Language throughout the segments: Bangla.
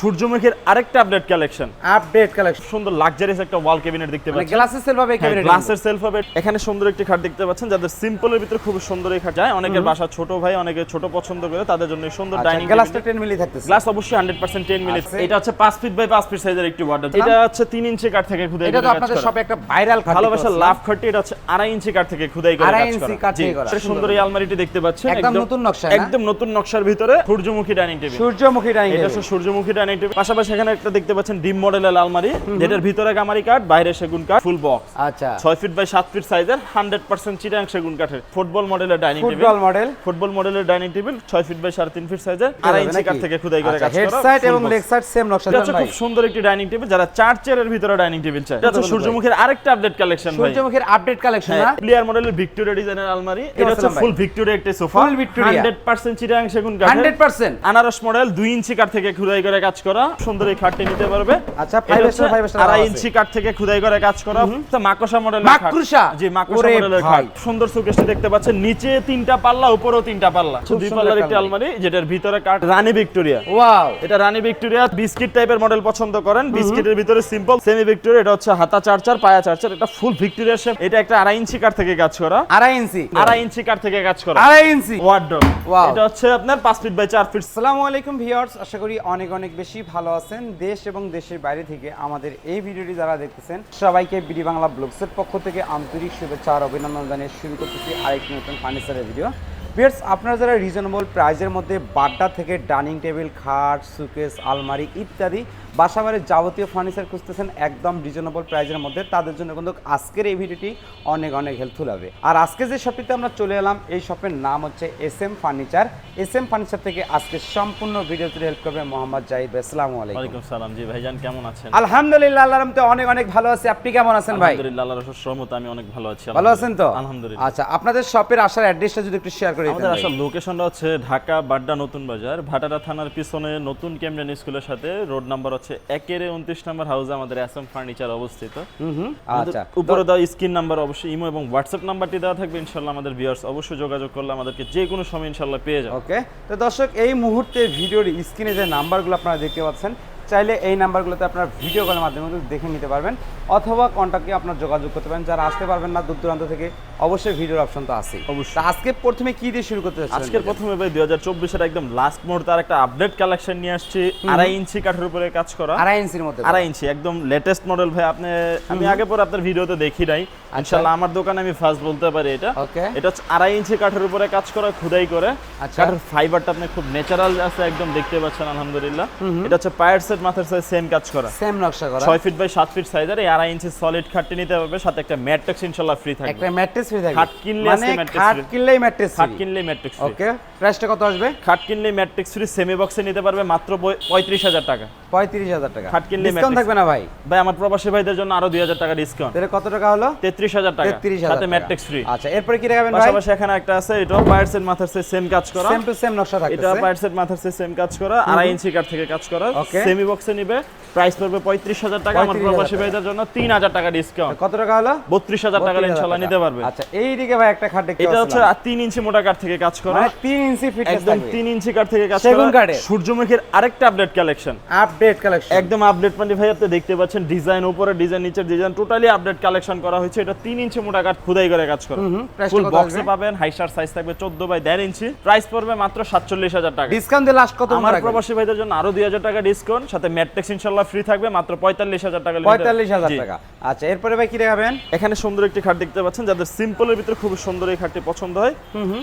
সূর্যমুখীর আরেকটা আপডেট কালেকশন আপডেট কালেকশন সুন্দর লাক্সারিয়াস একটা ওয়াল ক্যাবিনেট দেখতে মানে পাচ্ছেন। গ্লাসের সেল পাবে ক্যাবিনেট গ্লাসের সেলফ হবে। এখানে সুন্দর একটি খাট দেখতে পাচ্ছেন যাদের সিম্পলের ভিতরে খুব সুন্দর এই খাট যায়। অনেকের বাসা ছোট ভাই অনেকে ছোট পছন্দ করে তাদের জন্য সুন্দর ডাইনিং গ্লাসটা 10 মিলি থাকতেছে। গ্লাস অবশ্যই 100% 10 মিনিট আছে। এটা হচ্ছে 5 ফিট বাই 5 ফিট সাইজের একটি ওয়ার্ড এটা হচ্ছে 3 ইঞ্চি কাঠ থেকে খুদাই এটা তো আপনাদের। একটা ভাইরাল খাট ভালোবাসা লাভ খাটটি এটা হচ্ছে আড়াই ইঞ্চি কাঠ থেকে খুদাই করে কাজ ইঞ্চি করা। কাঠ জি, থেকে করা। এটা সুন্দর এই আলমারিটি দেখতে পাচ্ছেন। একদম নতুন নকশা, একদম নতুন নকশার ভিতরে সূর্যমুখী ডাইনিং টেবিল সূর্যমুখী ডাইনিং এটা সূর্যমুখী ডাইনিং টেবিল পাশাপাশি এখানে একটা দেখতে পাচ্ছেন ডিম মডেলের আলমারি। যেটার ভিতরে গামারি কাঠ বাইরে সেগুন কাঠ ফুল বক্স আচ্ছা। ছয় ফিট বাই সাত ফিট সাইজের হান্ড্রেড পার্সেন্ট চিটাং সেগুন কাঠের। ফুটবল মডেলের dining table football model football মডেলের ডাইনিং টেবিল ছয় ফিট বাই সাড়ে তিন ফিট সাইজের আড়াই ইঞ্চি কাঠ থেকে খুদাই করে কাজ হেড সাইড এবং লেগ সাইড সেম নকশা এটা খুব সুন্দর একটি ডাইনিং টেবিল যারা চার চেয়ারের ভিতরে ডাইনিং টেবিল চায়। এটা হচ্ছে সূর্যমুখীর আরেকটা আপডেট কালেকশন ভাই। সূর্যমুখীর আপডেট কালেকশন না? প্লেয়ার মডেলের ভিক্টোরিয়া ডিজাইনের আলমারি। এটা হচ্ছে ফুল ভিক্টোরিয়া একটা সোফা Full Victoria। 100% চিটাং সেগুন কাঠের। 100% আনারস মডেল দুই ইঞ্চি কাঠ থেকে খুদাই করে কাজ করা সুন্দর এই খাটটি নিতে পারবে। আচ্ছা, এটা five হচ্ছে star, আড়াই ইঞ্চি কাঠ থেকে খুদাই করে কাজ করা। তো মাকড়সা মডেলের মাকড়সা? জি মাকড়সা মডেলের খাট সুন্দর সুকেশটি দেখতে পাচ্ছেন। নিচে তিনটা পাল্লা উপরেও তিনটা পাল্লা। দুই পাল্লার একটি আলমারি যেটার ভিতরে কাঠ রানী ভিক্টোরিয়া। ওয়াও। এটা রানী ভিক্টোরিয়া। বিস্কিট টাইপের মডেল পছন্দ করেন। বিস্কিটের ভিতরে সিম্পল সেমি ভিক্টোরিয়া এটা হচ্ছে হাতা চারচার পায়া চারচার এটা ফুল ভিক্টোরিয়া শেপ এটা একটা আড়াই ইঞ্চি কাঠ থেকে কাজ করা। আড়াই ইঞ্চি? আড়াই ইঞ্চি কাঠ থেকে কাজ করা। আড়াই ইঞ্চি? Wardrobe Wow. এটা হচ্ছে আপনার পাঁচ ফিট বাই চার ফিট আসসালামু আলাইকুম ভিউয়ার্স। আশা করি অনেক অনেক বেশি ভালো আছেন দেশ এবং দেশের বাইরে থেকে আমাদের এই ভিডিওটি যারা দেখতেছেন, সবাইকে বিডি বাংলা ব্লগসের পক্ষ থেকে আন্তরিক শুভেচ্ছা আর অভিনন্দন জানিয়ে শুরু করতেছি আরেকটি নতুন ফার্নিচারের ভিডিও। বিয়ার্স আপনারা যারা রিজনেবল প্রাইজের মধ্যে বাড্ডা থেকে ডাইনিং টেবিল, খাট সুকেস আলমারি ইত্যাদি বাসাবাড়ির যাবতীয় ফার্নিচার খুঁজতেছেন একদম রিজনেবল প্রাইজের মধ্যে। তাদের জন্য কিন্তু আজকের এই ভিডিওটি অনেক অনেক হেল্পফুল হবে। আর আজকে যে শপটিতে আমরা চলে এলাম এই শপের নাম হচ্ছে S M furniture S M furniture থেকে আজকে সম্পূর্ণ ভিডিওতে হেল্প করবে মোহাম্মদ জাহিদ ভাই। আসসালামু আলাইকুম। সালাম। জি ভাইজান কেমন আছেন? আলহামদুলিল্লাহ আল্লাহর রহমতে অনেক অনেক ভালো আছি। আপনি কেমন আছেন ভাই? আলহামদুলিল্লাহ আল্লাহর রহমতে সহমত আমি অনেক ভালো আছি। ভালো আছেন তো? আলহামদুলিল্লাহ। আচ্ছা আপনাদের শপের আসার অ্যাড্রেসটা যদি একটু শেয়ার করে দিতেন আমাদের। আসল লোকেশনটা হচ্ছে ঢাকা বাড্ডা নতুন বাজার ভাটারা থানার পিছনে নতুন ক্যামডেন স্কুলের সাথে রোড নাম্বার হচ্ছে একের উনত্রিশ নম্বর হাউস আমাদের আসাম ফার্নিচার অবস্থিত। আচ্ছা। উপরে দেওয়া স্ক্রিন নাম্বার অবশ্যই ইমো এবং হোয়াটসঅ্যাপ নাম্বারটি দেওয়া থাকবে ইনশাল্লাহ আমাদের ভিউয়ার্স অবশ্যই যোগাযোগ করলে আমাদেরকে যে কোনো সময় ইনশাল্লাহ পেয়ে যাবে। ওকে তো দর্শক এই মুহূর্তে ভিডিওর স্ক্রিনে যে নাম্বারগুলো আপনারা দেখতে পাচ্ছেন চাইলে এই নাম্বারগুলোতে আপনারা ভিডিও কলের মাধ্যমে কিন্তু দেখে নিতে পারবেন অথবা কন্ট্যাক্টে আপনার যোগাযোগ করতে পারেন। যারা আসতে পারবেন না দূর দূরান্ত থেকে অবশ্যই ভিডিওর অপশন তো আছেই। অবশ্যই। আজকে প্রথমে কি দিয়ে শুরু করতে আজকের প্রথমে ভাই দুই হাজার চব্বিশের একদম লাস্ট মুহূর্তে আর একটা আপডেট কালেকশন নিয়ে আসছি। আড়াই ইঞ্চি কাঠের উপরে কাজ করা। আড়াই ইঞ্চির মধ্যে আড়াই ইঞ্চি একদম লেটেস্ট মডেল ভাই আপনি আমি আগে পরে আপনার ভিডিওতে দেখি নাই। ইনশাল্লাহ আমার দোকানে আমি ফার্স্ট বলতে পারি এটা। ওকে। এটা হচ্ছে আড়াই ইঞ্চি কাঠের উপরে কাজ করা খুদাই করে। আচ্ছা। কাঠের ফাইবারটা আপনি খুব ন্যাচারাল আছে একদম দেখতে পাচ্ছেন আলহামদুলিল্লাহ। এটা হচ্ছে পায়ের সেট মাথার সেট সেম কাজ করা। সেম নকশা করা। ছয় ফিট বাই সাত ফিট সাইজের এই আড়াই ইঞ্চি সলিড খাটটি নিতে পারবে সাথে একটা ম্যাট্রিক্স ইনশাল্লাহ ফ্রি থাকবে। একটা ম্যাট্রেস ফ্রি থাকবে। খাট কিনলে মানে খাট। কিনলেই ম্যাট্রেস খাট কিনলে ম্যাট্রিক্স ওকে প্রাইসটা কত আসবে? খাট কিনলে ম্যাট্রিক্স ফ্রি সেমি বক্সে নিতে পারবে মাত্র পঁয়ত্রিশ হাজার টাকা। পঁয়ত্রিশ হাজার টাকা। খাট কিনলেই ডিসকাউন্ট থাকবে না ভাই? ভাই আমার প্রবাসী ভাইদের জন্য আরও দুই হাজার টাকা ডিসকাউন্ট তাহলে কত টাকা হলো? তেত্রিশ হাজার টাকা। তেত্রিশ হাজার সাথে টাকা। ম্যাট্রিক্স ফ্রি আচ্ছা এরপরে কি রাখবেন ভাই? পাশাপাশি এখানে একটা আছে এটা পায়ের সেট মাথার সেট সেম কাজ করা। সেম টু সেম নকশা থাকবে এটা থাকতেছে। পায়ের সেট মাথার সেট সেম কাজ করা আড়াই ইঞ্চি কাট থেকে কাজ করা. সেমি বক্সে নিবে প্রাইস পড়বে পঁয়ত্রিশ হাজার টাকা আমার প্রবাসী ভাইদের জন্য তিন হাজার টাকা ডিসকাউন্ট কত টাকা হলো? বত্রিশ হাজার টাকা ইনশাল্লাহ নিতে পারবে। আচ্ছা এইদিকে ভাই একটা খাট দেখতে এটা হচ্ছে তিন ইঞ্চি মোটা কাঠ থেকে কাজ করা। মানে 3 ইঞ্চি ফিটনেস একদম তিন ইঞ্চি কাঠ থেকে কাজ করা। সূর্যমুখীর আরেকটা আপডেট কালেকশন আপডেট কালেকশন একদম আপডেট মানে ভাই আপনি দেখতে পাচ্ছেন ডিজাইন উপরে ডিজাইন নিচের ডিজাইন টোটালি আপডেট কালেকশন করা হয়েছে। এটা তিন ইঞ্চি মোটা কাঠ খুদাই করে কাজ করা। ফুল বক্সে? পাবেন হাইসার সাইজ থাকবে চোদ্দ বাই দেড় ইঞ্চি। প্রাইস পড়বে মাত্র সাতচল্লিশ হাজার টাকা। ডিসকাউন্ট দিয়ে লাস্ট কত আমার প্রবাসী ভাইদের জন্য আরও দুই হাজার টাকা ডিসকাউন্ট সাথে ম্যাট্রিক্স ফ্রি থাকবে মাত্র পঁয়তাল্লিশ হাজার টাকা limit। 45000 টাকা। আচ্ছা এরপরে ভাই কি দেখাবেন এখানে সুন্দর একটি খাট দেখতে পাচ্ছেন যাদের সিম্পলের ভিতরে খুব সুন্দর এই খাটটি পছন্দ হয়।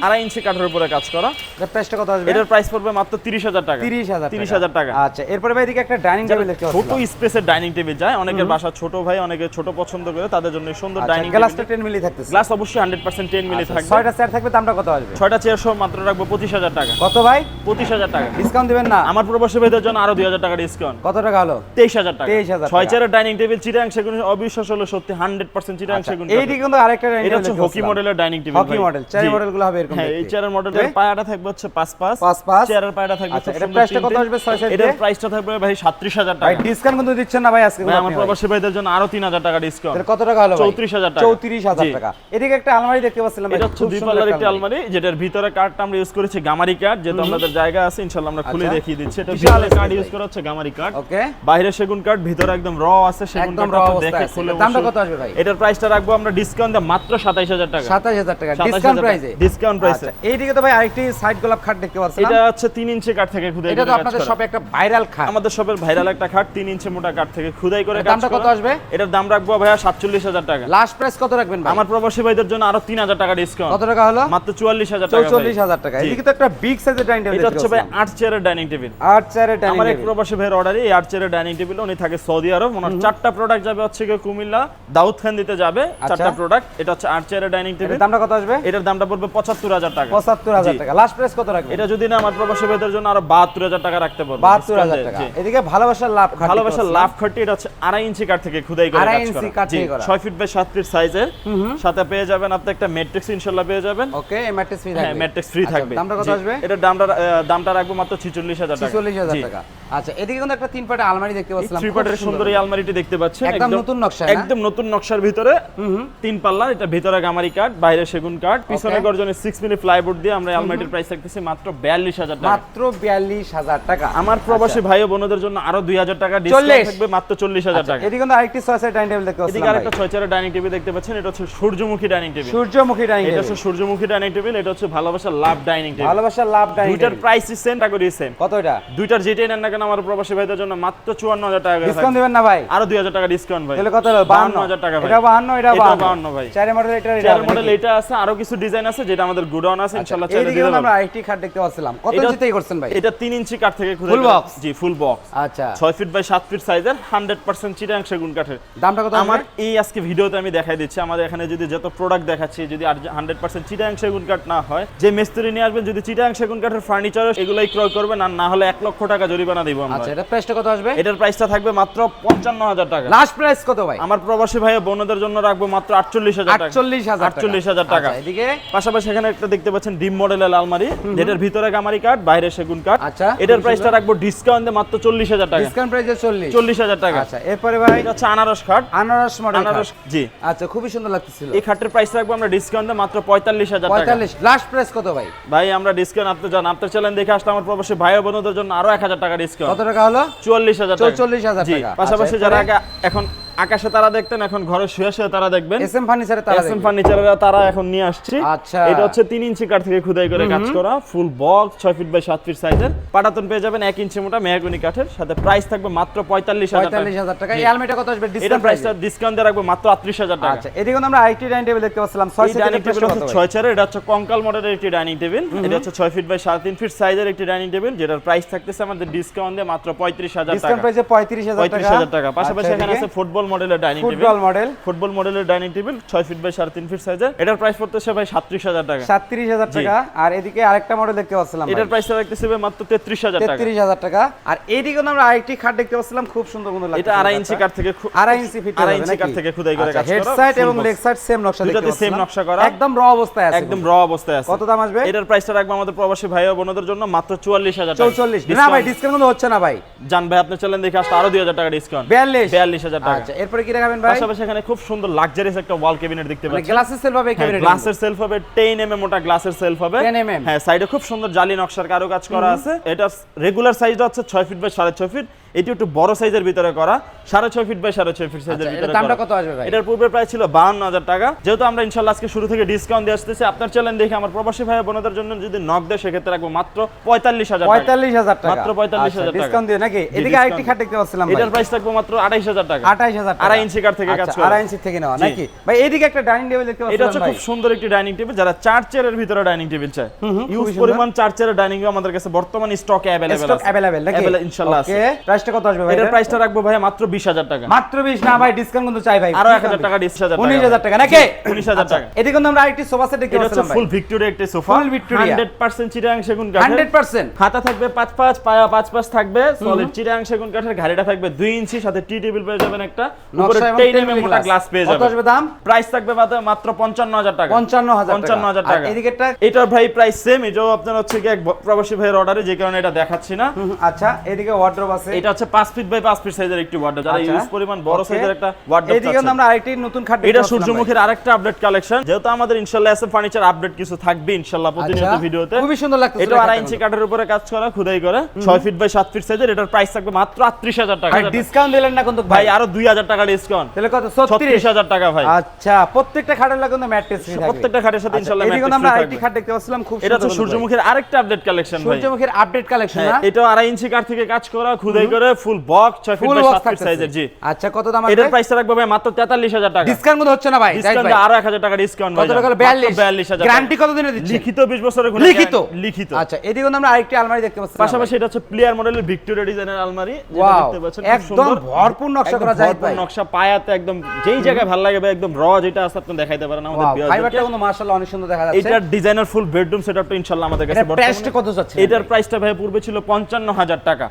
আড়াই ইঞ্চি কাঠের উপরে কাজ করা। প্রাইসটা কত আসবে? এটার প্রাইস পড়বে মাত্র তিরিশ হাজার টাকা। 30000 তিরিশ হাজার টাকা। আচ্ছা এরপরে ভাই এদিকে একটা ডাইনিং টেবিল দেখতে ছোট স্পেসের ডাইনিং টেবিল যায় অনেকের বাসা ছোট ভাই অনেকে ছোট পছন্দ করে তাদের জন্য সুন্দর ডাইনিং গ্লাসটা 10 মিলি থাকতেছে। গ্লাস অবশ্যই হান্ড্রেড পার্সেন্ট টেন মিলি থাকবে। ছয়টা চেয়ার থাকবে দামটা কত আসবে? ছয়টা চেয়ার সহ মাত্র রাখব পঁচিশ হাজার টাকা। কত ভাই? পঁচিশ হাজার টাকা। ডিসকাউন্ট দিবেন না। আমার প্রবাসী ভাইদের জন্য আরও দুই হাজার টাকা ডিসকাউন্ট কত টাকা হলো তেইশ হাজার টাকা 23,000 ছয় টাকা। চেয়ারের ডাইনিং টেবিল চিটাং সেগুন অবিশ্বাস হলো সত্যি হান্ড্রেড পার্সেন্ট চিটাং আচ্ছা, সেগুন এইদিকে কিন্তু আরেকটা ডাইনিং এটা হচ্ছে হকি মডেলের dining table hockey model chair মডেলগুলো হবে এরকম হ্যাঁ এই দেখতে। চেয়ারের মডেলের পায়াটা থাকবে হচ্ছে পাঁচ পাঁচ পাঁচ পাঁচ। চেয়ারের পায়াটা থাকবে আচ্ছা, খুব এটার সুন্দর price টা কত আসবে ছয় সাইডে? এটার প্রাইসটা থাকবে ভাই সাত্রিশ হাজার ভাই টাকা ডিসকাউন্ট কিন্তু দিচ্ছেন না ভাই আজকে ভাই আমার প্রবাসী ভাইদের জন্য আরও তিন হাজার টাকা ডিসকাউন্ট তাহলে কত টাকা হলো ভাই? 34,000 টাকা। 34,000 জি। টাকা এদিকে একটা আলমারি দেখতে পাচ্ছিলাম ভাই, এটা হচ্ছে দুই পাল্লার একটা আলমারি যেটার ভিতরে কার্ডটা আমরা ইউজ করেছি গামারি কার্ড যেহেতু আমাদের জায়গা আছে ইনশাআল্লাহ আমরা খুলে আচ্ছা। দেখিয়ে দিচ্ছি এটা বিশাল কার্ড ইউজ ভাই। করা হচ্ছে গামারি কার্ড ওকে বাইরে সেগুন কার্ড ভিতরে একদম র আছে সেগুন অবস্থায় দেখে খুলে দামটা কত আসবে ভাই? এটার প্রাইসটা রাখব আমরা ডিসকাউন্ট দিয়ে মাত্র 27000 টাকা। 27000 টাকা। ডিসকাউন্ট প্রাইসে price এ। এইদিকে তো ভাই আরেকটি সাইড গোলাপ খাট দেখতে পাচ্ছিলাম। এটা হচ্ছে 3 ইঞ্চি কাঠ থেকে খুদাই এটা তো আপনাদের। শপে একটা ভাইরাল খাট আমাদের শপের ভাইরাল একটা খাট 3 ইঞ্চি মোটা কাঠ থেকে খুদাই করে কাজ দামটা কত আসবে? এটার দাম রাখব ভাইয়া 47000 টাকা। লাস্ট প্রাইস কত রাখবেন ভাই? আমার প্রবাসী ভাইদের জন্য আরও 3000 টাকা ডিসকাউন্ট কত টাকা হলো? মাত্র 44000 টাকা ভাই। 44000 টাকা। এদিকে তো একটা বিগ সাইজের ডাইনিং টেবিল এটা হচ্ছে ভাই আট চেয়ারের ডাইনিং টেবিল আট চেয়ারের ডাইনিং আমার এক প্রবাসী ভাইয়ের অর্ডারে এই আট চেয়ারের ডাইনিং টেবিল উনি থাকে সৌদি আরব। ওনার চারটা প্রোডাক্ট যাবে হচ্ছে গিয়ে কুমিল্লা দাউদ খান দিতে যাবে চারটা আচ্ছা। প্রোডাক্ট এটা হচ্ছে আট চেয়ারের ডাইনিং টেবিল। দামটা কত আসবে? এটার দামটা পড়বে পঁচাত্তর হাজার টাকা। 75000 জি। টাকা। লাস্ট প্রাইস কত রাখবেন? এটা যদি না আমার প্রবাসী ভাইদের জন্য আরও বাহাত্তর হাজার টাকা রাখতে পারব। 72000 টাকা। এদিকে ভালোবাসার লাভ খাট ভালোবাসার লাভ খাটটি এটা হচ্ছে আড়াই ইঞ্চি কাঠ থেকে খুদাই করে আড়াই কাজ ইঞ্চি করা। কাঠ থেকে করা। ছয় ফিট বাই সাত ফিট সাইজের সাথে পেয়ে যাবেন আপনি একটা ম্যাট্রিক্স ইনশাল্লাহ পেয়ে যাবেন। ওকে এমআরটিএস ফ্রি হ্যাঁ থাকবে। ম্যাট্রিক্স ফ্রি আচ্ছা, থাকবে। দামটা কত আসবে? এটার দামটা দামটা রাখব মাত্র ছিচল্লিশ হাজার টাকা। 46000 টাকা। আচ্ছা এদিকে একটা তিন পাটে আলমারি দেখতে পাচ্ছিলাম থ্রি খুব পার্টের সুন্দর এই আলমারিটি দেখতে পাচ্ছেন একদম নতুন নকশা, একদম নতুন নকশার ভিতরে তিন পাল্লা এটা ভিতরে গামারি কাঠ বাইরে সেগুন কাঠ পিছনে গর্জনে সিক্স মিলি প্লাইবোর্ড দিয়ে আমরা আলমারিটির প্রাইস রাখতেছি মাত্র বিয়াল্লিশ হাজার টাকা। মাত্র 42000 টাকা। আমার প্রবাসী ভাই ও বোনদের জন্য আরও দুই হাজার টাকা ডিসকাউন্ট থাকবে মাত্র চল্লিশ হাজার আচ্ছা, টাকা। এদিকে কিন্তু আরেকটি ছয় সাইড ডাইনিং টেবিল দেখতে এদিকে পাচ্ছিলাম আরেকটা ছয় ডাইনিং টেবিল দেখতে পাচ্ছেন এটা হচ্ছে সূর্যমুখী ডাইনিং টেবিল সূর্যমুখী ডাইনিং এটা হচ্ছে সূর্যমুখী ডাইনিং টেবিল এটা হচ্ছে ভালোবাসার লাভ ডাইনিং টেবিল ভালোবাসার লাভ ডাইনিং দুইটার প্রাইস সেম টাকা করে সেম কত এটা? দুইটার যেটাই নেন না কেন আমার প্রবাসী ভাইদের জন্য মাত্র চুয়ান্ন হাজার টাকা ডিসকাউন্ট। দিবেন না ভাই? আরও দুই হাজার টাকা ডিসকাউন্ট ভাই। তাহলে কত হলো? 52,000 টাকা ভাই। এটা 52 এটা এটাও 52 52 ভাই। চারের মডেল এটা চেয়ার মডেল এটা আছে। আরও কিছু ডিজাইন আছে যেটা আমাদের গুডাউন আছে। ইনশাআল্লাহ চাইলে দিয়ে আমরা খাট দেখতে পাচ্ছিলাম। কত ইঞ্চিতেই করছেন ভাই? এটা 3 ইঞ্চি কাঠ থেকে খুদে Full box? জি ফুল বক্স আচ্ছা। 6 ফিট বাই 7 ফিট সাইজের 100% চিটাং সেগুন কাঠের। দামটা কত আমার এই আজকে ভিডিওতে আমি দেখাই দিচ্ছি। আমাদের এখানে যদি যত প্রোডাক্ট দেখাচ্ছি যদি আর হান্ড্রেড পার্সেন্ট চিটাং সেগুন কাঠ না হয় যে মিস্ত্রি নিয়ে আসবেন যদি চিটাং সেগুন কাঠের ফার্নিচার এগুলাই ক্রয় করবেন আর না হলে এক লক্ষ টাকা জরিমানা দিব আমরা। আচ্ছা প্রাইসটা কত আসবে? এটার প্রাইসটা থাকবে মাত্র পঞ্চান্ন হাজার টাকা। লাস্ট প্রাইস কত ভাই? আমার প্রবাসী ভাই বোনদের জন্য রাখব মাত্র আটচল্লিশ হাজার টাকা। 48000 আটচল্লিশ হাজার টাকা। আচ্ছা, এদিকে? পাশাপাশি এখানে একটা দেখতে পাচ্ছেন ডিম মডেলের আলমারি। যেটার ভিতরে গামারি কাঠ বাইরে সেগুন কাঠ আচ্ছা, এটার প্রাইসটা রাখব ডিসকাউন্ট মাত্র চল্লিশ হাজার টাকা। ডিসকাউন্ট প্রাইসে 40 চল্লিশ। হাজার টাকা। আচ্ছা এরপরে ভাই? হচ্ছে আনারস খাট। আনারস মডেল আনারস জি। আচ্ছা খুবই সুন্দর লাগতেছিল। এই খাটের প্রাইস রাখব আমরা ডিসকাউন্টে মাত্র পঁয়তাল্লিশ হাজার 45 লাস্ট প্রাইস কত ভাই? ভাই আমরা ডিসকাউন্ট আপনি জান আপনার চ্যানেল দেখে আসলে আমার প্রবাসী ভাই ও বোনদের জন্য আরও এক হাজার টাকা ডিসকাউন্ট কত টাকা হলো? চুয়াল্লিশ হাজার চল্লিশ হাজার পাশাপাশি আচ্ছা, যারা এখন আকাশে তারা দেখতেন এখন ঘরে শুয়ে শুয়ে তারা দেখবেন। এসএম ফার্নিচারে তারা এসএম দেখবে। ফার্নিচারের তারা এখন নিয়ে আসছি। আচ্ছা। এটা হচ্ছে তিন ইঞ্চি কাঠ থেকে খুদাই করে কাজ করা ফুল বক্স ছয় ফিট বাই সাত ফিট সাইজের পাটাতন পেয়ে যাবেন এক ইঞ্চি মোটা মেহগুনি কাঠের সাথে প্রাইস থাকবে মাত্র পঁয়তাল্লিশ হাজার টাকা। 45000 টাকা। এই আলমারিটা কত আসবে? এটা ডিসকাউন্ট প্রাইসটা প্রাইসটা ডিসকাউন্ট দিয়ে রাখব মাত্র আটত্রিশ হাজার টাকা। আচ্ছা এদিকে আমরা আইটি ডাইনিং টেবিল দেখতে পাচ্ছিলাম। 6 এই ডাইনিং টেবিল হচ্ছে ছয় চেয়ারের এটা হচ্ছে কঙ্কাল মডেলের একটি ডাইনিং টেবিল এটা হচ্ছে ছয় ফিট বাই সাড়ে তিন ফিট সাইজের একটি ডাইনিং টেবিল যেটার প্রাইস থাকতেছে আমাদের ডিসকাউন্ট দিয়ে মাত্র পঁয়ত্রিশ হাজার টাকা। ডিসকাউন্ট প্রাইসে 35000 পঁয়ত্রিশ টাকা। হাজার টাকা। পাশাপাশি আচ্ছা, এখানে আছে ফুটবল মডেলের dining table football model football মডেলের ডাইনিং টেবিল ছয় ফিট বাই সাড়ে তিন ফিট সাইজের এটার প্রাইস পড়তেছে ভাই সাত্রিশ হাজার টাকা। 37000 জি। টাকা। আর এদিকে আরেকটা মডেল দেখতে পাচ্ছিলাম এটার প্রাইসটা রাখতেছে ভাই মাত্র তেত্রিশ হাজার টাকা। 33000 টাকা। আর এইদিকে আমরা আরেকটি খাট দেখতে পাচ্ছিলাম খুব সুন্দর সুন্দর লাগছে এটা আড়াই ইঞ্চি কাঠ থেকে আড়াই ইঞ্চি ফিট আড়াই ইঞ্চি কাঠ থেকে খুদাই করে কাজ হেড সাইড এবং লেগ সাইড সেম নকশা দেখতে same নকশা করা। একদম র অবস্থায় আছে একদম র অবস্থায় আছে। কত দাম আসবে? এটার প্রাইসটা রাখব আমাদের প্রবাসী ভাই ও বোনদের জন্য মাত্র চুয়াল্লিশ হাজার টাকা। 44 না ভাই ডিসকাউন্ট হচ্ছে না ভাই। জান ভাই আপনার চ্যানেল দেখে আসলে আরও দুই হাজার টাকা ডিসকাউন্ট 42 বিয়াল্লিশ হাজার টাকা। আচ্ছা এরপরে কি রাখবেন ভাই? পাশাপাশি এখানে খুব সুন্দর লাক্সারিয়াস একটা ওয়াল ক্যাবিনেট দেখতে মানে পাচ্ছেন। গ্লাসের সেলফ হবে ক্যাবিনেট গ্লাসের সেলফ হবে 10 এমএম মোটা গ্লাসের সেলফ হবে। 10 এমএম হ্যাঁ সাইডে খুব সুন্দর জালি নকশার কারুকাজ করা আছে। এটা রেগুলার সাইজটা হচ্ছে 6 ফিট বাই 6.5 ফিট এটি একটু বড় সাইজের ভিতরে করা। সাড়ে ছয় ফিট বাই সাড়ে ছয় ফিট সাইজের আচ্ছা, ভিতরে দামটা কত আসবে এটার পূর্বে প্রায় ছিল বাহান্ন হাজার টাকা। যেহেতু আমরা ইনশাল্লাহ আজকে শুরু থেকে ডিসকাউন্ট দিয়ে আসতেছি আপনার চ্যানেল দেখে আমার প্রবাসী ভাই বোনদের জন্য যদি নক দেয় সেক্ষেত্রে রাখব মাত্র পঁয়তাল্লিশ হাজার পঁয়তাল্লিশ হাজার টাকা। মাত্র পঁয়তাল্লিশ আচ্ছা, হাজার ডিসকাউন্ট দিয়ে নাকি? এদিকে আরেকটি খাট দেখতে পাচ্ছিলাম এটার প্রাইস থাকব মাত্র আঠাইশ হাজার টাকা। আঠাইশ হাজার আড়াই ইঞ্চি কাঠ থেকে আচ্ছা, কাজ আড়াই ইঞ্চি থেকে নেওয়া নাকি? ভাই এদিকে একটা ডাইনিং টেবিল দেখতে পাচ্ছিলাম এটা হচ্ছে খুব সুন্দর একটি ডাইনিং টেবিল যারা চার চেয়ারের ভিতরে ডাইনিং টেবিল চায় ইউজ পরিমাণ চার চেয়ারের ডাইনিং আমাদের কাছে বর্তমানে স্টক অ্যাভেলেবল আছে। অ্যাভেলেবল নাকি? ইনশাআল্লাহ আছে। প্রাইসটা কত আসবে ভাই এটার? প্রাইসটা রাখব ভাই মাত্র 20000 টাকা। মাত্র 20 না ভাই ডিসকাউন্ট কিন্তু চাই ভাই। আরও 1000 টাকা 20000 টাকা 19000 টাকা নাকি? 19000 আচ্ছা, টাকা। এদিকে কিন্তু আমরা আরেকটি সোফা সেট দেখতে এটা পাচ্ছিলাম ভাই। ফুল ভিক্টোরিয়া একটা সোফা Full Victoria। 100% চিটাং সেগুন কাঠের। 100% হাতা থাকবে পাঁচ পাঁচ পায়া পাঁচ পাঁচ থাকবে। সলিড চিটাং সেগুন কাঠের ঘাড়িটা থাকবে 2 ইঞ্চি সাথে টি টেবিল পেয়ে যাবেন একটা। উপরে নকশা এবং 10 টেবিল mm মোটা গ্লাস পেয়ে যাবেন। কত আসবে দাম? প্রাইস থাকবে মাত্র- মাত্র 55000 টাকা। 55000 55000 আর টাকা। এদিকেরটা? এটার ভাই প্রাইস সেম এটাও আপনার হচ্ছে কি এক প্রবাসী ভাইয়ের অর্ডারে যে কারণে এটা দেখাচ্ছি না। আচ্ছা এদিকে ওয়ার্ড্রোব আছে। এটা এটা হচ্ছে পাঁচ ফিট বাই পাঁচ ফিট সাইজের একটি ওয়ার্ড যারা আচ্ছা। ইউজ পরিমাণ বড় সাইজের একটা ওয়ার্ড এইদিকে কিন্তু আমরা আরেকটি নতুন খাট এটা সূর্যমুখীর আরেকটা আপডেট কালেকশন যেহেতু আমাদের ইনশাল্লাহ এসএম ফার্নিচার আপডেট কিছু থাকবে ইনশাল্লাহ প্রতিনিয়ত আচ্ছা, ভিডিওতে। খুবই সুন্দর লাগতেছে এটা। ইঞ্চি কাঠের উপরে কাজ করা খুদাই করে। ছয় ফিট বাই সাত ফিট সাইজের এটার প্রাইস থাকবে মাত্র আটত্রিশ হাজার টাকা। ভাই ডিসকাউন্ট দিলেন না কিন্তু ভাই আরও দুই হাজার টাকা ডিসকাউন্ট তাহলে কত? ছত্রিশ। 36 হাজার টাকা ভাই। আচ্ছা প্রত্যেকটা খাটের ম্যাট্রেস ফ্রি থাকবে। প্রত্যেকটা খাটের সাথে আচ্ছা, ইনশাল্লাহ এদিকে আমরা আরেকটি খাট দেখতে পাচ্ছিলাম খুব এটা সুন্দর ভাই। সূর্যমুখীর আরেকটা আপডেট কালেকশন ভাই। সূর্যমুখীর আপডেট কালেকশন হ্যাঁ, না? ইঞ্চি কাঠ থেকে কাজ করা খুদাই করে ফুল বক্স ফিট বাই সাইজের জি। আচ্ছা কত দাম এটার প্রাইস রাখবে ভাই মাত্র তেতাল্লিশ হাজার টাকা। ডিসকাউন্ট মতো হচ্ছে না ভাই ডিসকাউন্ট আরও এক হাজার টাকা ডিসকাউন্ট কত টাকা? হলো? 42 বিয়াল্লিশ হাজার গ্যারান্টি কত লিখিত বিশ বছরের গুণ লিখিত? লিখিত। আচ্ছা এদিকে আমরা আরেকটি আলমারি দেখতে পাচ্ছি। পাশাপাশি এটা হচ্ছে প্লেয়ার মডেলের ভিক্টোরিয়া ডিজাইনের আলমারি যেটা দেখতে পাচ্ছেন একদম ভরপুর নকশা করা ভরপুর ভাই। নকশা পায়াতে একদম যেই জায়গায় ভালো লাগে ভাই একদম র যেটা আছে আপনি দেখাইতে পারেন আমাদের viewers ফাইবারটা কিন্তু মাশাআল্লাহ অনেক সুন্দর দেখা যাচ্ছে। এটার ডিজাইনার ফুল বেডরুম সেটআপটা ইনশাআল্লাহ আমাদের কাছে এটা প্রাইসটা কত যাচ্ছে? এটার প্রাইসটা ভাই পূর্বে ছিল পঞ্চান্ন হাজার টাকা।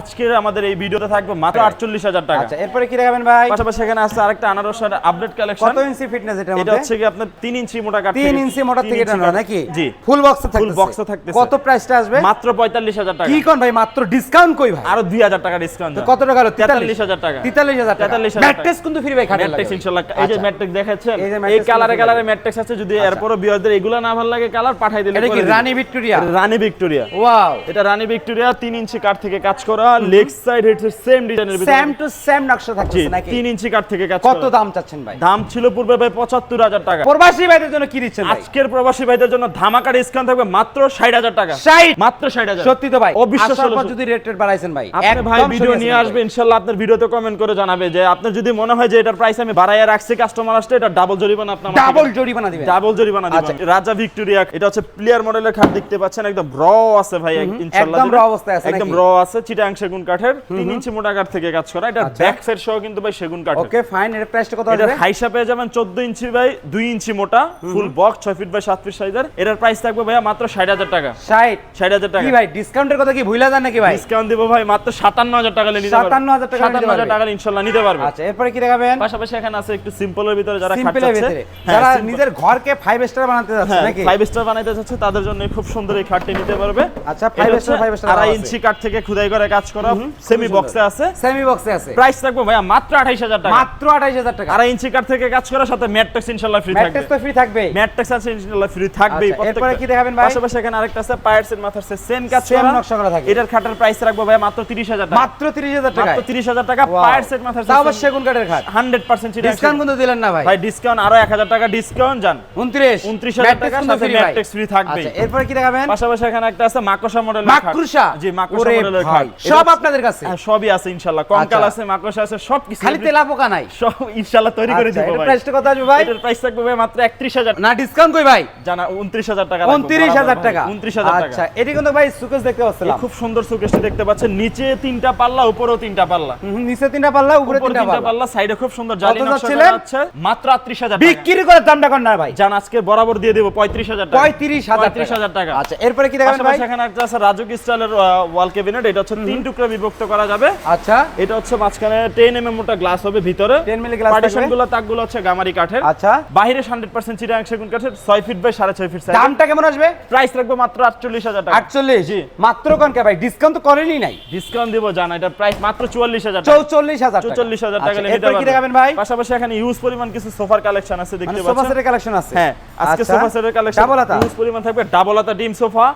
আজকে আমাদের এই ভিডিওতে থাকবে মাত্র আটচল্লিশ হাজার টাকা। আচ্ছা এরপরে কি দেখাবেন ভাই? পাশাপাশি এখানে আছে আরেকটা আনারসের আপডেট কালেকশন কত ইঞ্চি ফিটনেস এটার এটা হচ্ছে কি আপনার তিন ইঞ্চি মোটা কাঠ তিন ইঞ্চি মোটা থেকে এটা নাকি? জি। ফুল বক্সে ফুল থাকবে বক্সে থাকতেছে। কত প্রাইসটা আসবে? মাত্র পঁয়তাল্লিশ হাজার টাকা। কি কোন ভাই মাত্র ডিসকাউন্ট কই ভাই? আরও দুই হাজার টাকা ডিসকাউন্ট কত টাকা হলো তেতাল্লিশ? হাজার টাকা। তেতাল্লিশ হাজার টাকা। 43,000 টাকা। ম্যাট্রেস কিন্তু ফ্রি ভাই খাটে ম্যাট্রিক্স ইনশাআল্লাহ এই যে ম্যাট্রিক্স দেখাচ্ছেন এই কালারে কালারে ম্যাট্রিক্স আছে যদি এরপরও বিয়ারদের এগুলা না ভালো লাগে কালার পাঠাই দিলে এটা কি রানী ভিক্টোরিয়া? এটা রানী ভিক্টোরিয়া। ওয়াও। এটা রানী ভিক্টোরিয়া তিন ইঞ্চি কাঠ থেকে কাজ করা লেগ সাইড হেড সেম ডিজাইনের সেম টু সেম নকশা থাকছে নাকি? তিন ইঞ্চি কাঠ থেকে কাজ কত দাম চাচ্ছেন ভাই? দাম ছিল পূর্বে ভাই পঁচাত্তর হাজার টাকা। প্রবাসী ভাইদের জন্য কি দিচ্ছেন আজকের প্রবাসী ভাইদের জন্য ধামাকা ডিসকাউন্ট থাকবে মাত্র ষাট হাজার টাকা। 60 মাত্র ষাট হাজার। সত্যি তো ভাই। অবিশ্বাস্য আসার পর হলো। যদি রেট রেট বাড়াইছেন ভাই। আপনি ভাই ভিডিও নিয়ে আসবে ইনশাল্লাহ আপনার ভিডিওতে কমেন্ট করে জানাবে যে আপনার যদি মনে হয় যে এটার প্রাইস আমি বাড়াইয়া রাখছি কাস্টমার আসলে এটা ডাবল জরিমানা আপনার ডাবল জরিমানা দিবেন ডাবল জরিমানা দিবেন আচ্ছা। রাজা ভিক্টোরিয়া এটা হচ্ছে প্লেয়ার মডেলের খাট দেখতে পাচ্ছেন একদম র আছে ভাই ইনশাআল্লাহ একদম raw অবস্থায় আছে একদম? র আছে চিটাং সেগুন কাঠের 3 ইঞ্চি মোটা কাঠ থেকে কাজ করা। এটা আচ্ছা। ব্যাক সাইড সহ কিন্তু ভাই সেগুন কাঠের। ওকে ফাইন এর প্রাইসটা কত এটার আসবে? হাইসা পেয়ে যাবেন 14 ইঞ্চি বাই 2 ইঞ্চি মোটা full box 6 feet by 7 feet সাইজের এটার প্রাইস থাকবে ভাইয়া মাত্র 60000 টাকা। 60 60000 টাকা। কি ভাই ডিসকাউন্টের কথা কি ভুলা যান নাকি ভাই? ডিসকাউন্ট দিব ভাই মাত্র 57000 টাকা নিতে পারবেন। 57,000 টাকা 57000 পারবে। টাকা ইনশাআল্লাহ নিতে পারবে আচ্ছা এরপরে কি দেখাবেন? পাশাপাশি এখানে আছে একটু সিম্পলের ভিতরে যারা খাট সিম্পলের চাচ্ছে। ভিতরে। হ্যাঁ, যারা নিজের ঘরকে ফাইভ স্টার বানাতে যাচ্ছে হ্যাঁ নাকি? ফাইভ স্টার বানাইতে চাচ্ছে তাদের জন্য খুব সুন্দর এই খাটটি নিতে পারবে। আচ্ছা, এটা five হচ্ছে star, five star আড়াই ইঞ্চি কাঠ থেকে খুদাই করে কাজ করা। সেমি বক্সে আছে? সেমি বক্সে আছে। প্রাইস রাখব ভাইয়া মাত্র আঠাইশ হাজার টাকা। মাত্র 28000 টাকা। আড়াই ইঞ্চি কাঠ থেকে কাজ করার সাথে ম্যাট্রিক্স ইনশাল্লাহ ফ্রি থাকবে। ম্যাট্রেস তো ফ্রি থাকবে ম্যাট্রিক্স আছে ইনশাল্লাহ ফ্রি থাকবেই আচ্ছা, এরপরে কি দেখাবেন ভাই? পাশাপাশি এখানে আরেকটা আছে পায়ারসের মাথার সেম কাজ করা। নকশা করা থাকে। এটার খাটের প্রাইস রাখব ভাইয়া মাত্র তিরিশ হাজার টাকা। মাত্র 30000 টাকা মাত্র তিরিশ হাজার টাকা Wow. পায়ার সেট মাথার তাও আবার সেগুন কাঠের খাট। হান্ড্রেড পার্সেন্ট ডিসকাউন্ট কিন্তু দিলেন না ভাই। ভাই ডিসকাউন্ট আরও এক হাজার টাকা ডিসকাউন্ট যান 29 29,000 Matrix টাকার কিন্তু সাথে ভাই। Matrix free থাকবেই। আচ্ছা এরপরে কি দেখাবেন? পাশাপাশি এখানে একটা আছে মাকড়সা মডেলের মাকড়সা। জি মাকড়সা মডেলের খাট। সব এটা- আপনাদের কাছে? হ্যাঁ, সবই আছে ইনশাআল্লাহ কঙ্কাল আচ্ছা। আছে মাকড়সা আছে খালি তেলা পোকা নাই। সব ইনশাআল্লাহ তৈরি করে আচ্ছা, দিব ভাই। প্রাইসটা কত আসবে ভাই? এটার প্রাইস থাকবে ভাই মাত্র 31000 না ডিসকাউন্ট কই ভাই? জানা 29000 টাকা 29000 বরাবর টাকা। ভাই, 29000 টাকা। আচ্ছা এটি কিন্তু ভাই সুকেস দেখতে পাচ্ছিলাম। খুব সুন্দর দেখতে পাচ্ছেন। নিচে তিনটা পাল্লা উপরেও তিনটা পাল্লা। নিচে তিনটা পাল্লা উপরে তিনটা পাল্লা। সাইডে খুব সুন্দর জালি নকশা করা আছে। মাত্র 38000 টাকা। বিক্রি করে দামটা কর না ভাই। জান আজকে বরাবর দিয়ে দেব 35000 টাকা। 35000 35000 টাকা। আচ্ছা এরপরে কি দেখাবেন ভাই? এখানে একটা আছে রাজুক স্টাইলের ওয়াল ক্যাবিনেট এটা হচ্ছে তিন টুকরা বিভক্ত করা যাবে। আচ্ছা। এটা হচ্ছে মাঝখানে 10 এমএম মোটা গ্লাস হবে ভিতরে 10 মিলি glass পার্টিশন। গুলো তাকগুলো হচ্ছে গামারি কাঠের। আচ্ছা। বাইরে 100% চিটাং সেগুন কাঠের 6 ফিট বাই 6.5 ফিট সাইজ দামটা কেমন আসবে? প্রাইস রাখব মাত্র 48000 টাকা। 48 জি। মাত্র কোন কে ভাই? ডিসকাউন্ট তো করেনই নাই। ডিসকাউন্ট দিব জানা এটা প্রাইস মাত্র 44000 টাকা। 44000 টাকা। 44000 টাকা আচ্ছা, নিতে কি দেখাবেন ভাই? পাশাপাশি এখানে ইউজ পরিমাণ কিছু সোফার কালেকশন আছে মানে দেখতে সোফা সেটের কালেকশন আছে। হ্যাঁ আজকে। সোফা সেটের কালেকশন ডাবল হাতা ইউজ পরিমাণ থাকবে। ডাবল হাতা ডিম সোফা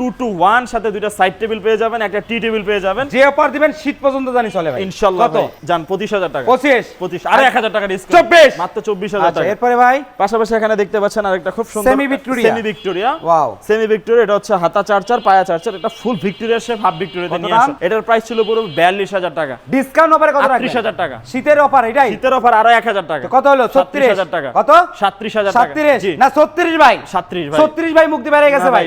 2 টু 1 সাথে দুইটা সাইড টেবিল পেয়ে যাবেন একটা টি টেবিল পেয়ে যাবেন। যে অফার দিবেন শীত পর্যন্ত জানি চলে ভাই। ইনশাআল্লাহ কত? জান 25000 টাকা। 25 25 আরে 1000 টাকা ডিসকাউন্ট 24 মাত্র 24000 আচ্ছা টাকা। এরপরে ভাই? পাশাপাশি এখানে দেখতে পাচ্ছেন আরেকটা খুব সুন্দর Semi Victoria। Semi Victoria wow semi Victoria এটা হচ্ছে হাতা চার চার পায়া চার চার এটা ফুল ভিক্টোরিয়া শেপ হাফ ভিক্টোরিয়াতে কত নিয়ে দাম? এটার প্রাইস ছিল পুরো 42000 টাকা। ডিসকাউন্ট অফারে কত রাখবেন? 38000 টাকা। শীতের অফার এটাই? শীতের অফার আরও 1000 টাকা। কত হলো? 36 37000 টাকা। কত? 37000 টাকা। 37 জি। না 36 ভাই। 37 ভাই। 36 ভাই মুক্তি বেড়ে গেছে ভাই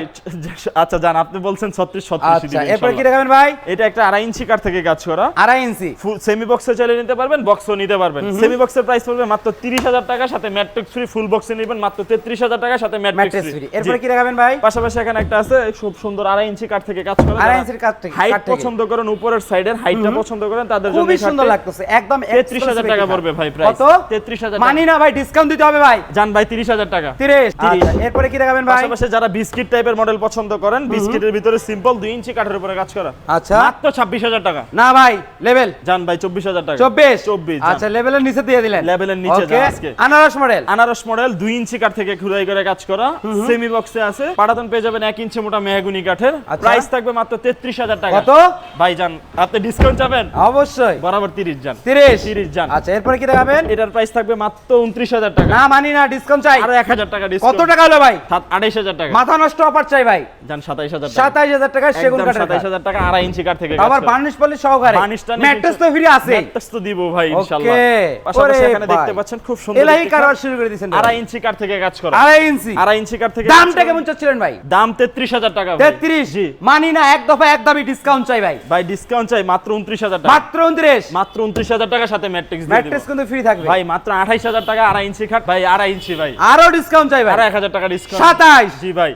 আচ্ছা জান আপনি বলছেন 36 36 আচ্ছা এরপর কি দেখাবেন ভাই? এটা একটা আড়াই ইঞ্চি কাঠ থেকে কাজ করা আড়াই ইঞ্চি। ফুল সেমি বক্সে চাইলে নিতে পারবেন বক্সও নিতে পারবেন। সেমি বক্সের প্রাইস পড়বে মাত্র 30000 টাকা সাথে ম্যাট্রিক্স ফ্রি ফুল বক্সে নেবেন মাত্র 33000 টাকা সাথে ম্যাট্রিক্স ফ্রি এরপরে কি দেখাবেন ভাই? পাশাপাশি এখানে একটা আছে খুব সুন্দর আড়াই ইঞ্চি কাঠ থেকে কাজ করা। আড়াই ইঞ্চির কাঠ থেকে- হাইট পছন্দ করেন উপরের সাইডের হাইটটা পছন্দ করেন তাদের জন্য খুবই সুন্দর লাগতেছে একদম 33000 টাকা পড়বে ভাই প্রাইস কত? 33000 মানি না ভাই ডিসকাউন্ট দিতে হবে ভাই। জান ভাই 30000 টাকা। 30 30 আচ্ছা। এরপরে কি দেখাবেন ভাই? পাশাপাশি যারা বিস্কিট টাইপের মডেল পছন্দ করেন বিস্কিটের ভিতরে সিম্পল 2 ইঞ্চি কাঠের উপরে কাজ করা। আচ্ছা। মাত্র 26000 হাজার টাকা। না ভাই লেভেল জান ভাই চব্বিশ হাজার টাকা। চব্বিশ? চব্বিশ আচ্ছা লেভেলের নিচে দিয়ে দিলেন। লেভেলের নিচে আজকে। আনারস মডেল আনারস মডেল দুই ইঞ্চি কাঠ থেকে খুদাই করে কাজ করা। সেমি বক্সে আছে। পাটাতন পেয়ে যাবেন এক ইঞ্চি মোটা মেহগুনি কাঠের। আচ্ছা। প্রাইস থাকবে মাত্র তেত্রিশ হাজার টাকা। কত? ভাই যান আপনি ডিসকাউন্ট যাবেন অবশ্যই। বরাবর তিরিশ যান তিরিশ? তিরিশ যান আচ্ছা এরপরে কি দেখাবেন? এটার প্রাইস থাকবে মাত্র উনত্রিশ হাজার টাকা। না মানি না ডিসকাউন্ট চাই। আরও এক হাজার টাকা কত টাকা হলো ভাই? আড়াইশ হাজার টাকা। মাথা নষ্ট অফার চাই ভাই। যান সাতাইশ হাজার টাকা। সাতাইশ হাজার টাকা সেগুন কাঠের সাতাইশ কাঠ। হাজার টাকা আড়াই ইঞ্চি কাঠ থেকে আবার বার্নিশ পলিশ সহকারে। বার্নিশটা ম্যাট্রেস তো ফ্রি আছে ম্যাট্রেস তো দিব ভাই ইনশাআল্লাহ পাশাপাশি এখানে দেখতে পাচ্ছেন খুব সুন্দর এলাহি কারবার শুরু করে দিয়েছেন। আড়াই ইঞ্চি কাঠ থেকে কাজ করা? আড়াই ইঞ্চি। আড়াই ইঞ্চি কাঠ থেকে দামটা কেমন চাচ্ছিলেন ভাই। দাম তেত্রিশ হাজার টাকা ভাই। তেত্রিশ। জি। মানি না এক দফা এক দাবি ডিসকাউন্ট চাই ভাই। ভাই ডিসকাউন্ট চাই মাত্র উনত্রিশ হাজার টাকা। মাত্র উনত্রিশ। মাত্র উনত্রিশ হাজার টাকার সাথে ম্যাট্রিক্স ম্যাট্রেস কিন্তু ফ্রি থাকবে। ভাই মাত্র আঠাইশ হাজার টাকা আড়াই ইঞ্চি খাট। ভাই আড়াই ইঞ্চি ভাই। আরও ডিসকাউন্ট চাই ভাই। এক হাজার টাকা ডিসকাউন্ট সাতাইশ। জি ভাই।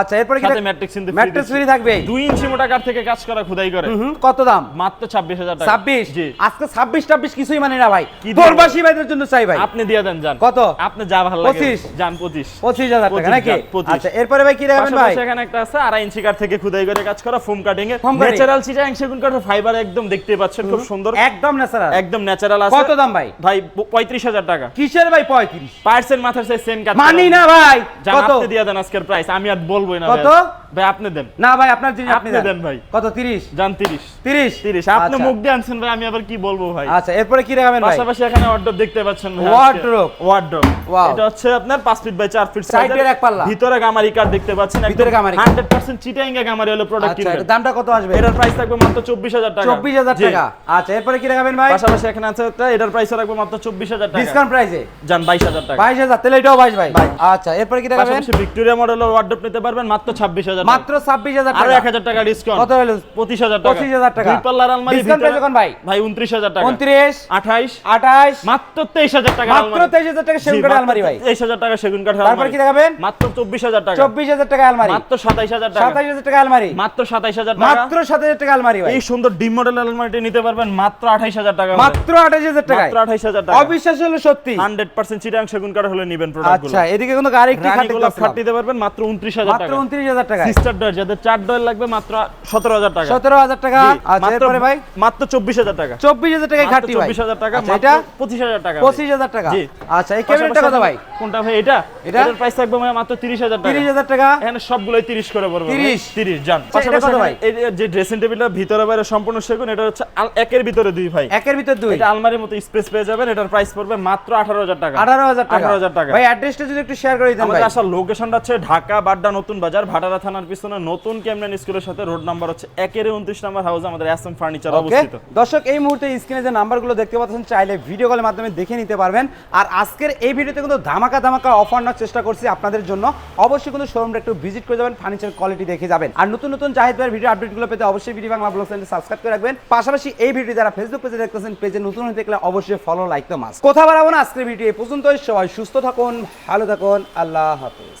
আচ্ছা এরপরে সাথে ম্যাট্রিক্স কিন্তু ম্যাট্রেস ফ্রি থাকবে। দুই ইঞ্চি মোটা কাঠ থেকে কাজ করা খুদাই করে। কত দাম? মাত্র ছাব্বিশ হাজার টাকা। ছাব্বিশ? জি। আজকে ছাব্বিশ টাব্বিশ কিছুই মানে না ভাই? প্রবাসী ভাইদের জন্য চাই ভাই। আপনি দিয়ে দেন যান। কত? আপনি যা ভালো লাগে পঁচিশ? যান পঁচিশ। পঁচিশ হাজার টাকা নাকি? আচ্ছা এরপরে ভাই কি দেখাবেন ভাই? এখানে একটা আছে ইঞ্চি কাঠ থেকে খুদাই করে কাজ করা ফোম কাটিং এ ন্যাচারাল চিটাং সেগুন কাঠের ফাইবার একদম দেখতে পাচ্ছেন খুব সুন্দর। একদম ন্যাচারাল একদম ন্যাচারাল আছে। কত দাম ভাই? ভাই পঁয়ত্রিশ হাজার টাকা। কিসের ভাই পঁয়ত্রিশ? পার্সেন্ট মাথার সেম মানি না ভাই কত? দিয়ে দেন আজকের প্রাইস আমি আর বলবোই না কত? ভাই। আপনি দেন। না ভাই আপনার জিনিস আপনি দেন। ভাই। কত তিরিশ? জান তিরিশ। তিরিশ? তিরিশ। আপনি আচ্ছা। মুখ দিয়ে আনছেন ভাই আমি আবার কি বলব ভাই? আচ্ছা এরপরে কি দেখাবেন ভাই? পাশাপাশি এখানে ওয়ার্ডরোব দেখতে পাচ্ছেন ভাই। Wardrobe Wow। এটা হচ্ছে আপনার 5 ফিট বাই 4 ফিট এর এক পাল্লা। ভিতরে গামারি কাঠ দেখতে পাচ্ছেন। ভিতরে গামারি 100% চিটাং এ গামারি হলো প্রোডাক্ট আচ্ছা কিনবেন। এটার দামটা কত আসবে? এটার প্রাইস থাকবে মাত্র 24000 টাকা। চব্বিশ হাজার জি। টাকা। আচ্ছা এরপরে কি দেখাবেন ভাই? পাশাপাশি এখানে আছে একটা এটার প্রাইস রাখব মাত্র 24000 টাকা। ডিসকাউন্ট প্রাইসে জান 22000 টাকা। বাইশ হাজার তাহলে এটাও বাইশ ভাই। আচ্ছা এরপরে কি পাশাপাশি ভিক্টোরিয়া মডেলের ওয়ার্ডরোব নিতে পারবেন মাত্র 26000 টাকা। মাত্র ছাব্বিশ হাজার আরও টাকা। 1000 টাকা ডিসকাউন্ট কত হলো? 25000 টাকা। 25,000 টাকা। দুই পাল্লার আলমারি ভিতরে- price ভাই? ভাই 29000 টাকা। উনত্রিশ 28 আঠাশ মাত্র 23000 টাকা মাত্র তেইশ হাজার টাকা সেগুন কাঠের আলমারি ভাই। তেইশ হাজার টাকা সেগুন কাঠের তারপর কি দেখাবেন? মাত্র চব্বিশ হাজার টাকা। চব্বিশ হাজার টাকা আলমারি। মাত্র সাতাইশ হাজার টাকা। সাতাইশ হাজার টাকা আলমারি। মাত্র সাতাইশ হাজার টাকা। মাত্র সাত হাজার টাকা আলমারি ভাই। এই সুন্দর ডিম মডেল আলমারিটি নিতে পারবেন মাত্র আঠাইশ হাজার টাকা মাত্র আঠাশ হাজার টাকা মাত্র আঠাইশ হাজার টাকা। অবিশ্বাস হলো সত্যি। হান্ড্রেড পার্সেন্ট চিটাং সেগুন কাঠ হলে নিবেন প্রোডাক্ট আচ্ছা এদিকে কিন্তু গাড়ি একটি খাটে নিতে পারবেন মাত্র উনত্রিশ হাজার মাত্র টাকা। উনত্রিশ হাজার টাকা সিস্টার ডয়ের যাদের চার ডয়ের লাগবে মাত্র সতেরো হাজার টাকা। সতেরো হাজার টাকা জি, এরপরে ভাই? মাত্র চব্বিশ হাজার টাকা। চব্বিশ হাজার টাকায় খাটটি ভাই। চব্বিশ হাজার টাকা আচ্ছা, এটা? পঁচিশ হাজার টাকা পঁচিশ হাজার টাকা? জি। আচ্ছা এই ক্যাবিনেটটা কত ভাই। কোনটা ভাই এটা? এটা? এটার প্রাইস থাকবে ভাই মাত্র তিরিশ হাজার টাকা। তিরিশ হাজার টাকা? এখানে সবগুলোই 30 করে পড়বে 30 30 জান। আচ্ছা, ভাই? এই যে ড্রেসিং টেবিলটা ভিতরে বাইরে সম্পূর্ণ সেগুন এটা হচ্ছে একের ভিতরে দুই ভাই। একের ভিতর দুই? এটা আলমারির মতো স্পেস পেয়ে যাবেন এটার প্রাইস পড়বে মাত্র 18000 টাকা। আঠারো হাজার টাকা। 18,000 টাকা। ভাই অ্যাড্রেসটা যদি একটু শেয়ার করে দিতেন ভাই। আমাদের লোকেশনটা হচ্ছে ঢাকা বাড্ডা নতুন বাজার ভাটারা থানার পিছনে নতুন ক্যামরান স্কুলের সাথে রোড নাম্বার হচ্ছে একের উনত্রিশ নাম্বার হাউস আমাদের এসএম ফার্নিচার অবস্থিত। দর্শক এই মুহূর্তে স্ক্রিনে যে নাম্বারগুলো দেখতে পাচ্ছেন চাইলে ভিডিও কলের মাধ্যমে দেখে নিতে পারবেন। আর আজকের এই ভিডিওতে কিন্তু ধামাকা ধামাকা অফার নেওয়ার চেষ্টা করছি আপনাদের জন্য। অবশ্যই কিন্তু শোরুমটা একটু ভিজিট করে যাবেন ফার্নিচার কোয়ালিটি দেখে যাবেন। আর নতুন নতুন জাহিদ ভাইয়ের ভিডিও আপডেটগুলো পেতে অবশ্যই video Bangla blog channel subscribe করে রাখবেন। পাশাপাশি এই ভিডিও যারা ফেসবুক পেজে দেখতেছেন পেজে নতুন হয়ে দেখলে অবশ্যই ফলো লাইক তো মাস কোথা বাড়াবো না আজকের ভিডিও এই পর্যন্তই সবাই সুস্থ থাকুন ভালো থাকুন আল্লাহ হাফেজ।